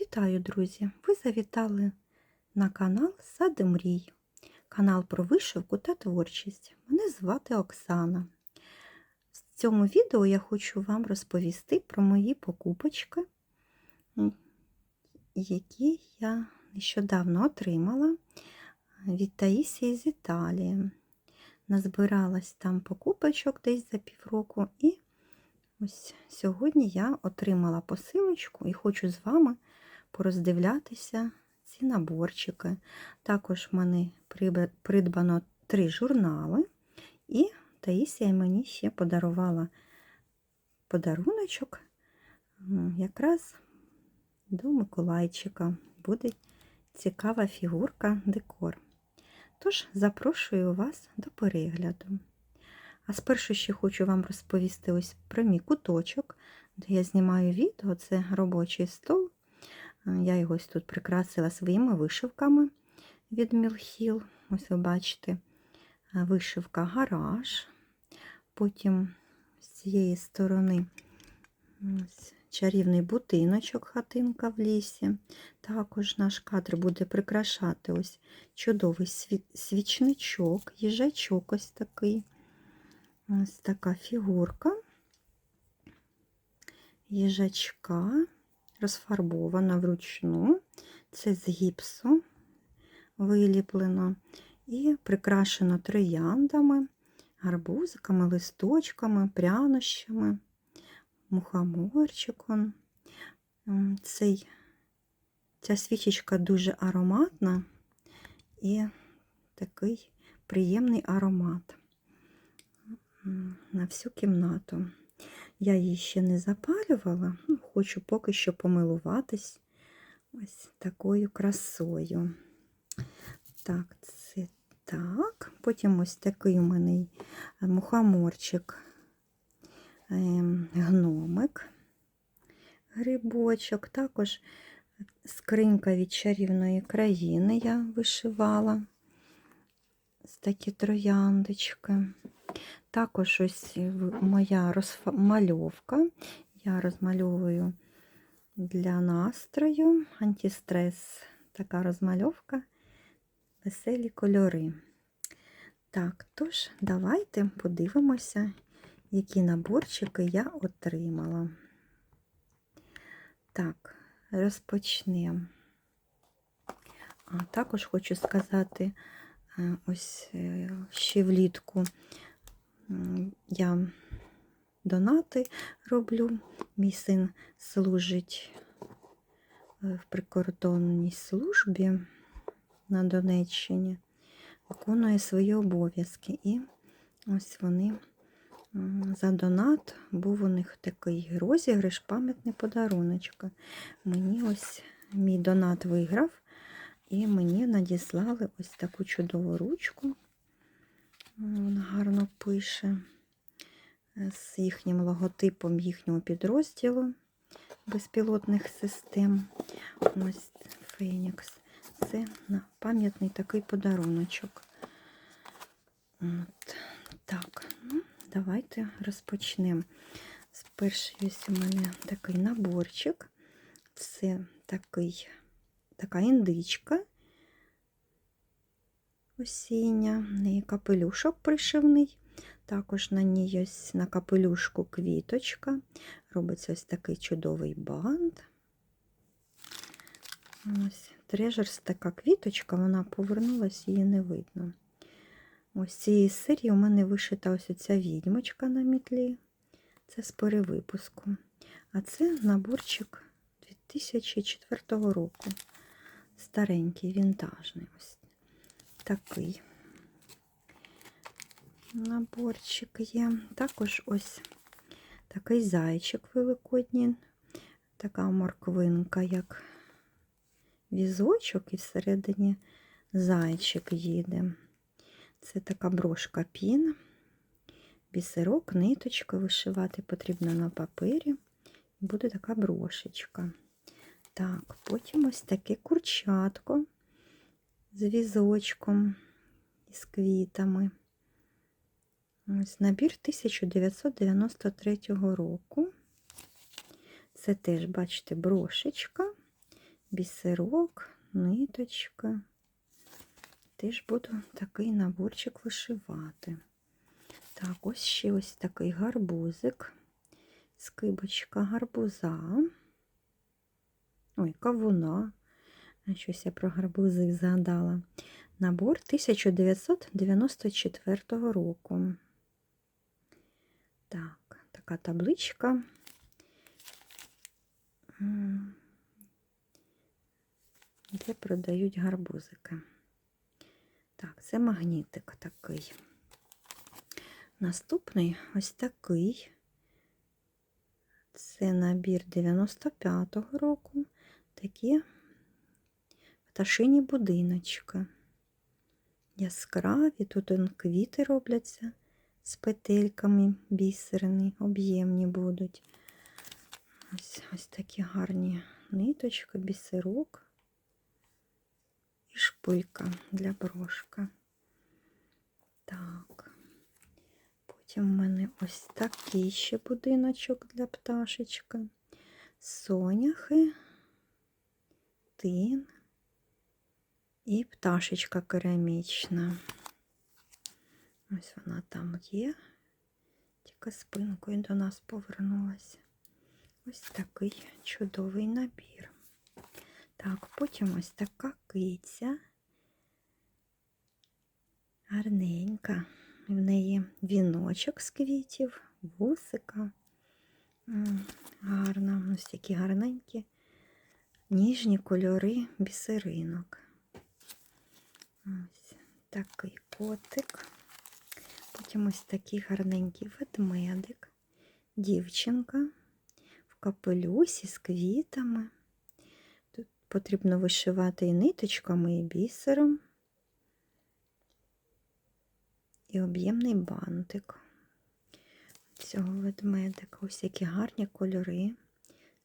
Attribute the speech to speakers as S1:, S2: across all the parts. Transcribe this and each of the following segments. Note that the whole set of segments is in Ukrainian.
S1: Вітаю, друзі! Ви завітали на канал Сади Мрій, канал про вишивку та творчість. Мене звати Оксана. В цьому відео я хочу вам розповісти про мої покупочки, які я нещодавно отримала від Таїсії з Італії. Назбиралась там покупочок десь за півроку, і ось сьогодні я отримала посилочку і хочу з вами пороздивлятися ці наборчики. Також в мене придбано три журнали, і Таїсія мені ще подарувала подаруночок якраз до Миколайчика. Буде цікава фігурка, декор. Тож запрошую вас до перегляду. А спершу ще хочу вам розповісти ось про мій куточок, де я знімаю відео. Це робочий стол. Я його ось тут прикрасила своїми вишивками від Мілхіл. Ось ви бачите, е, вишивка гараж. Потім з цієї сторони ось чарівний будиночок, хатинка в лісі. Також наш кадр буде прикрашати ось чудовий сві- свічничок, їжачок ось такий. Ось така фігурка їжачка розфарбована вручну. Це з гіпсу виліплено і прикрашено трояндами, гарбузиками, листочками, прянощами, мухоморчиком. Цей, ця свічечка дуже ароматна і такий приємний аромат на всю кімнату. Я її ще не запалювала, ну, хочу поки що помилуватись ось такою красою. Так, це так. Потім ось такий у мене мухоморчик, ем, гномик, грибочок, також скринька від чарівної країни я вишивала. Ось такі трояндочки. Також ось моя розмальовка. Я розмальовую для настрою, антистрес, така розмальовка, веселі кольори. Так, тож, давайте подивимося, які наборчики я отримала. Так, розпочнемо. А також хочу сказати, е, ось е, ще влітку я донати роблю. Мій син служить е, в прикордонній службі на Донеччині, виконує свої обов'язки. І ось вони за донат був у них такий розіграш, пам'ятний подаруночок. Мені ось мій донат виграв, і мені надіслали ось таку чудову ручку. Вона гарно пише е, з їхнім логотипом їхнього підрозділу безпілотних систем. Ось Фенікс. Це пам'ятний такий подаруночок. От. Так, ну, давайте розпочнемо. Перший ось у мене такий наборчик. Це такий, така індичка осіння, в неї капелюшок пришивний. Також на ній ось на капелюшку квіточка. Робиться ось такий чудовий бант. Ось трежерс така квіточка, вона повернулась, її не видно. Ось цієї серії у мене вишита ось ця відьмочка на мітлі. Це з перевипуску. А це наборчик 2004 року. Старенький, вінтажний. Ось такий наборчик є. Також ось такий зайчик великодній, така морквинка, як візочок, і всередині зайчик їде. Це така брошка пін, бісерок, ниточка вишивати потрібно на папері. Буде така брошечка. Так, потім ось таке курчатко з візочком і з квітами. Ось набір 1993 року. Це теж, бачите, брошечка бісерок, ниточка. Теж буду такий наборчик вишивати. Так, ось ще ось такий гарбузик, скибочка гарбуза. Ой, кавуна. Щось я про гарбузи згадала. Набор 1994 року. Так, така табличка. Де продають гарбузики. Так, це магнітик такий. Наступний ось такий. Це набір 95-го року. Такі пташині будиночки. Яскраві, тут квіти робляться з петельками бісерні, об'ємні будуть. Ось, ось такі гарні ниточки, бісерок і шпилька для брошка. Так. Потім в мене ось такий ще будиночок для пташечки. Соняхи, тин і пташечка керамічна. Ось вона там є, тільки спинкою до нас повернулася. Ось такий чудовий набір. Так, потім ось така киця. Гарненька. В неї віночок з квітів, вусика. Гарна, ось такі гарненькі, ніжні кольори бісеринок. Ось такий котик. Потім ось такий гарненький ведмедик, дівчинка в капелюсі з квітами. Тут потрібно вишивати і ниточками, і бісером. І об'ємний бантик цього ведмедика. Ось які гарні кольори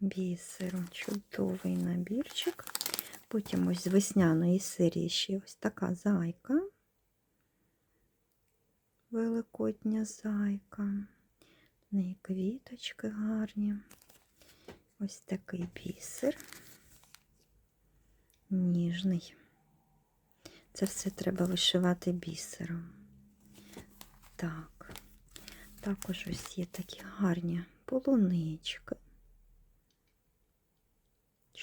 S1: бісеру. Чудовий набірчик. Потім ось з весняної серії ще ось така зайка. Великодня зайка. В неї квіточки гарні. Ось такий бісер. Ніжний. Це все треба вишивати бісером. Так. Також ось є такі гарні полунички.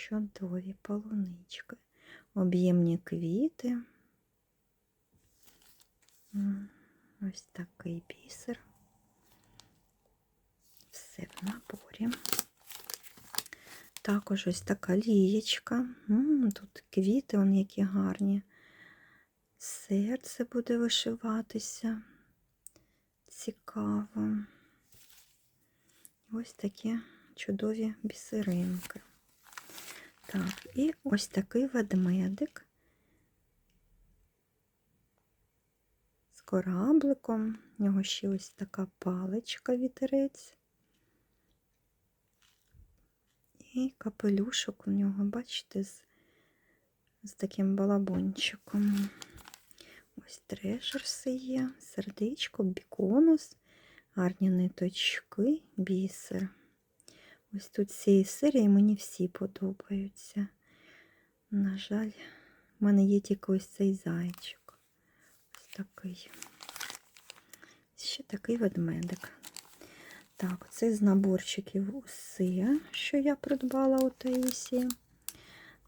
S1: Чудові полунички. Об'ємні квіти. Ось такий бісер. Все в наборі. Також ось така лієчка. Тут квіти, вон які гарні. Серце буде вишиватися. Цікаво. Ось такі чудові бісеринки. Так, і ось такий ведмедик з корабликом. У нього ще ось така паличка вітерець. І капелюшок у нього, бачите, з, з таким балабончиком. Ось трешерси є, сердечко, біконус, гарні ниточки, бісер. Ось тут цієї серії мені всі подобаються. На жаль, в мене є тільки ось цей зайчик. Ось такий. Ще такий ведмедик. Так, це з наборчиків усе, що я придбала у Таїсі.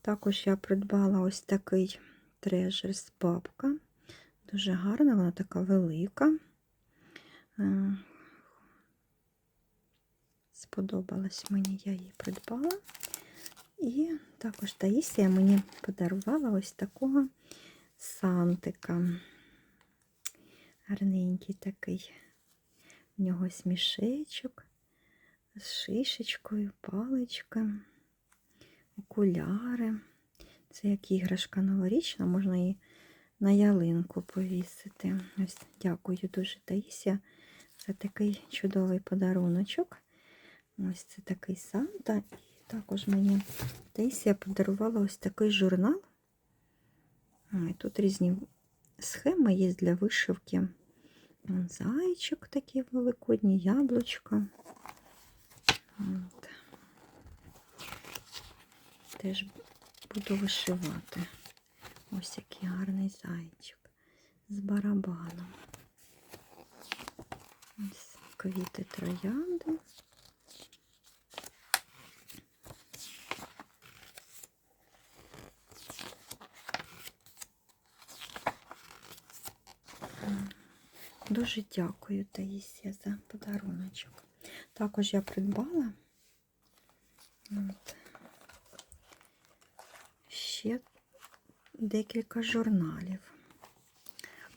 S1: Також я придбала ось такий трежер з бабка. Дуже гарна, вона така велика. Сподобалась мені, я її придбала. І також Таїсія мені подарувала ось такого сантика. Гарненький такий. У нього смішечок з шишечкою, паличка, окуляри. Це як іграшка новорічна, можна її на ялинку повісити. Ось дякую дуже Таїсія за такий чудовий подаруночок. Ось це такий Санта. І також мені Таїсія подарувала ось такий журнал. Ой, тут різні схеми є для вишивки. Вон Зайчик такий великодній, яблучко. От. Теж буду вишивати. Ось який гарний зайчик з барабаном. Ось квіти троянди. Дуже дякую, Таїсія, за подаруночок. Також я придбала от, ще декілька журналів.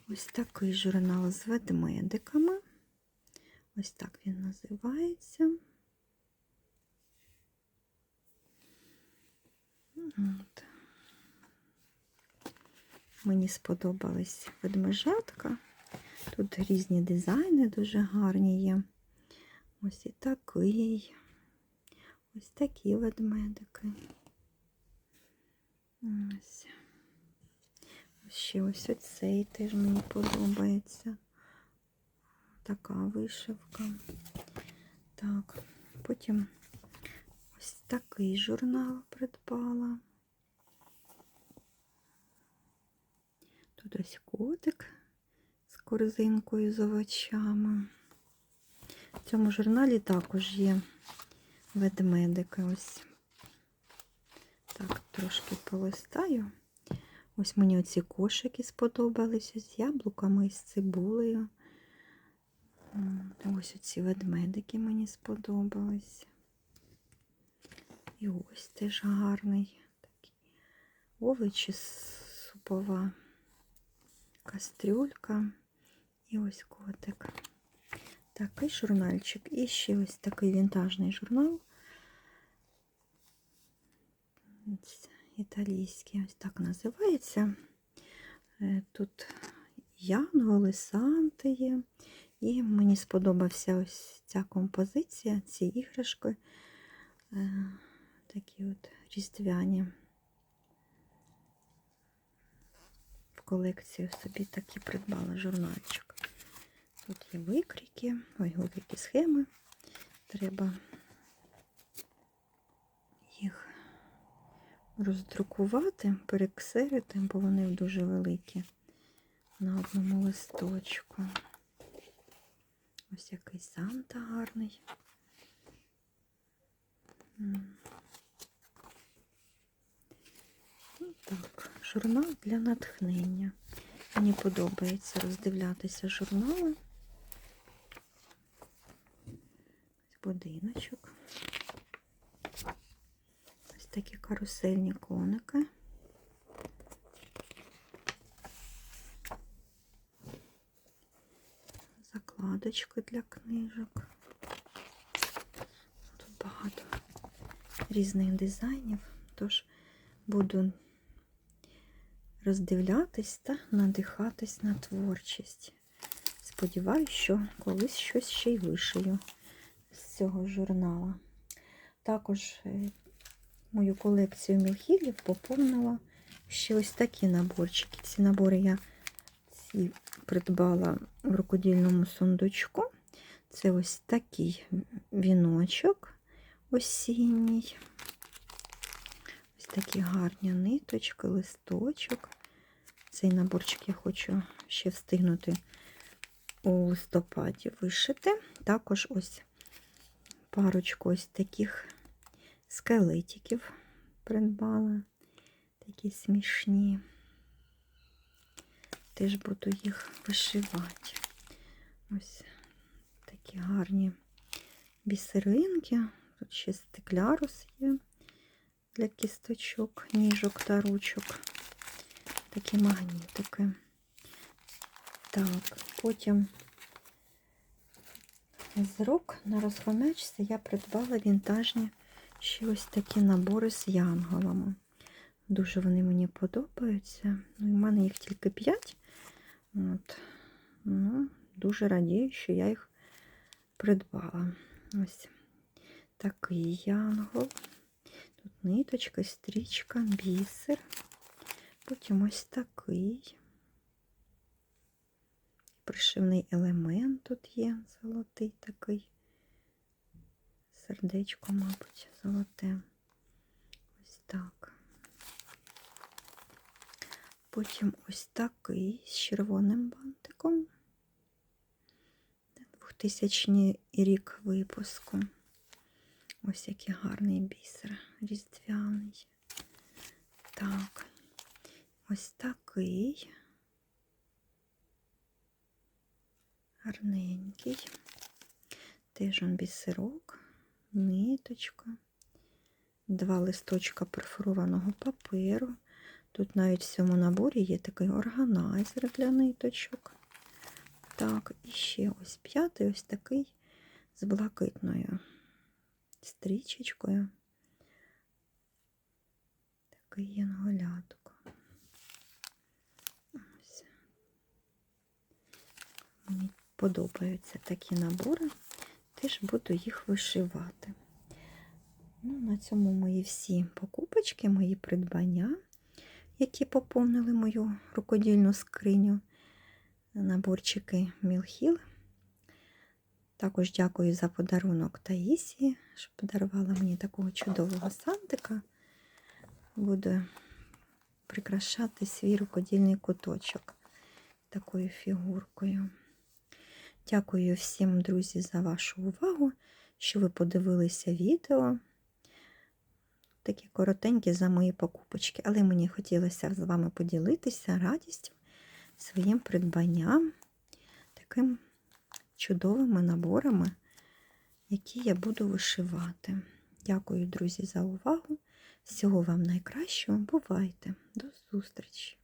S1: Ось такий журнал з ведмедиками. Ось так він називається. От. Мені сподобались ведмежатка. Тут різні дизайни дуже гарні є. Ось і такий. Ось такі ведмедики. Ось. Ще ось оцей теж мені подобається. Така вишивка. Так, потім ось такий журнал придбала. Тут ось котик корзинкою з овочами. В цьому журналі також є ведмедики. Ось так, трошки полистаю. Ось мені оці кошики сподобалися з яблуками і з цибулею. Ось оці ведмедики мені сподобались. І ось теж гарний такий овочі супова кастрюлька. І ось котик. Такий журнальчик. І ще ось такий вінтажний журнал. Італійський, ось так називається. Е, Тут янголи, санти є. І мені сподобався ось ця композиція, ці іграшки. Е, Такі от різдвяні. В колекцію собі такі придбала журнальчик. Тут є викрики, ой, великі схеми. Треба їх роздрукувати, перексерити, бо вони дуже великі на одному листочку. Ось який Санта гарний. Ну, Так, журнал для натхнення. Мені подобається роздивлятися журнали. Ось будиночок. Ось такі карусельні коники. Закладочки для книжок. Тут багато різних дизайнів, тож буду роздивлятись та надихатись на творчість. Сподіваюсь, що колись щось ще й вишию з цього журнала. Також е, мою колекцію мілхілів поповнила ще ось такі наборчики. Ці набори я ці придбала в рукодільному сундучку. Це ось такий віночок осінній. Ось такі гарні ниточки, листочок. Цей наборчик я хочу ще встигнути у листопаді вишити. Також ось парочку ось таких скелетиків придбала. Такі смішні. Теж буду їх вишивати. Ось такі гарні бісеринки. Тут ще стеклярус є для кісточок, ніжок та ручок. Такі магнітики. Так, потім з рук на розхомячці я придбала вінтажні ще ось такі набори з янголами. Дуже вони мені подобаються. Ну, У мене їх тільки 5. От. Ну, Дуже радію, що я їх придбала. Ось такий янгол. Тут ниточка, стрічка, бісер. Потім ось такий. Пришивний елемент тут є, золотий такий. Сердечко, мабуть, золоте. Ось так. Потім ось такий з червоним бантиком. 2000 рік випуску. Ось який гарний бісер різдвяний. Так, ось такий. Гарненький. Теж он бісерок, ниточка, два листочка перфорованого паперу. Тут навіть в цьому наборі є такий органайзер для ниточок. Так, і ще ось п'ятий, ось такий з блакитною стрічечкою. Такий янголяток. Ось. Мені подобаються такі набори, теж буду їх вишивати. Ну, на цьому мої всі покупочки, мої придбання, які поповнили мою рукодільну скриню наборчики Мілхіл. Також дякую за подарунок Таїсі, що подарувала мені такого чудового сантика. Буду прикрашати свій рукодільний куточок такою фігуркою. Дякую всім, друзі, за вашу увагу, що ви подивилися відео. Такі коротенькі за мої покупочки, але мені хотілося з вами поділитися радістю своїм придбанням, таким чудовими наборами, які я буду вишивати. Дякую, друзі, за увагу. Всього вам найкращого. Бувайте! До зустрічі!